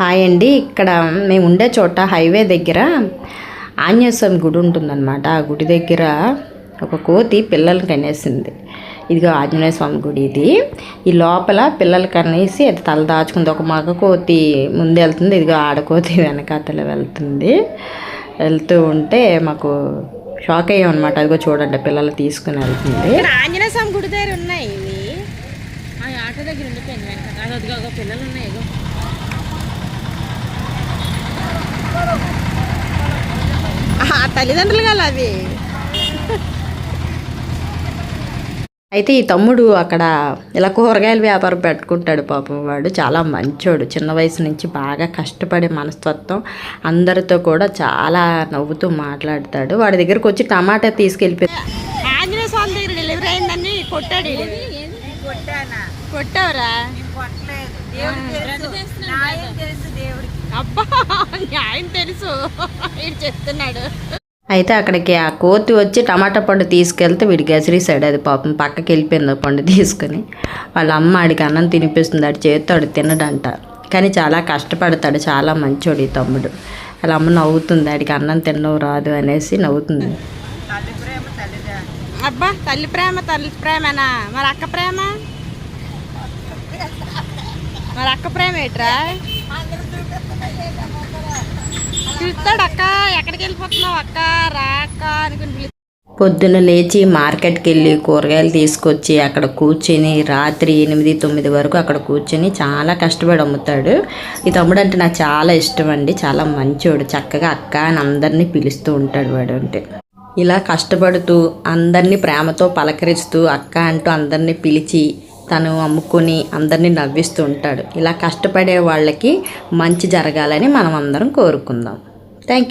Hi అండి. ఇక్కడ మేము ఉండే చోట హైవే దగ్గర ఆంజనేయస్వామి గుడి ఉంటుందన్నమాట. ఆ గుడి దగ్గర ఒక కోతి పిల్లల్ని కనేసింది. ఇదిగో ఆంజనేయ స్వామి గుడి ఇది. ఈ లోపల పిల్లలు కనేసి అది తల దాచుకుంది. ఒక మగ కోతి ముందు వెళ్తుంది. ఇదిగో ఆడకోతి వెనకాతల వెళ్తుంది. వెళ్తూ ఉంటే మాకు షాక్ అయ్యాం అనమాట అదిగో చూడండి పిల్లలు తీసుకుని వెళ్తుంది. ఆంజనేయ స్వామి గుడి దగ్గర ఉన్నాయి ఆటో దగ్గర ఉండిపోయింది పిల్లలు ఉన్నాయి ఇగో ఆ తల్లిదండ్రులు కాదు అవి అయితే ఈ తమ్ముడు అక్కడ ఇలా కూరగాయల వ్యాపారం పెట్టుకుంటాడు పాపం వాడు. చాలా మంచోడు. చిన్న వయసు నుంచి బాగా కష్టపడే మనస్తత్వం అందరితో కూడా చాలా నవ్వుతూ మాట్లాడతాడు. వాడి దగ్గరకు వచ్చి టమాటా తీసుకెళ్ళిపోయి ఆంజనేయ స్వామి దగ్గర డెలివరీ అయిందని కొట్టాడు. కొట్టావురా? అబ్బా న్యాయం తెలుసు. వీడు చెప్తున్నాడు. అయితే అక్కడికి ఆ కోతి వచ్చి టమాటా పండు తీసుకెళ్తే వీడికి సైడ్ అది పాపం పక్కకి వెళ్ళిపోయింది పండు తీసుకుని. వాళ్ళ అమ్మ ఆడికి అన్నం తినిపిస్తుంది ఆడి చేతితో ఆడు తినడంట. కానీ చాలా కష్టపడతాడు చాలా మంచోడు ఈ తమ్ముడు. వాళ్ళ అమ్మ నవ్వుతుంది ఆడికి అన్నం తినడం రాదు అనేసి నవ్వుతుంది. అబ్బా తల్లి ప్రేమ తల్లి ప్రేమనా? మరి అక్క ప్రేమ? మరి అక్క ప్రేమ ఏట్రా? పిలుస్తాడు అక్క ఎక్కడికి వెళ్ళిపోతున్నావు అక్క? రా అనుకుని పిలు పొద్దున లేచి మార్కెట్కి వెళ్ళి కూరగాయలు తీసుకొచ్చి అక్కడ కూర్చొని రాత్రి ఎనిమిది తొమ్మిది వరకు అక్కడ కూర్చొని చాలా కష్టపడి అమ్ముతాడు. ఈ తమ్ముడు అంటే నాకు చాలా ఇష్టం అండి చాలా మంచోడు. చక్కగా అక్క అని అందరినీ పిలుస్తూ ఉంటాడు వాడు అంటే. ఇలా కష్టపడుతూ అందరినీ ప్రేమతో పలకరిస్తూ అక్క అంటూ అందరినీ పిలిచి తను అమ్ముకొని అందరినీ నవ్విస్తూ ఉంటాడు. ఇలా కష్టపడే వాళ్ళకి మంచి జరగాలని మనం అందరం కోరుకుందాం. Thank you.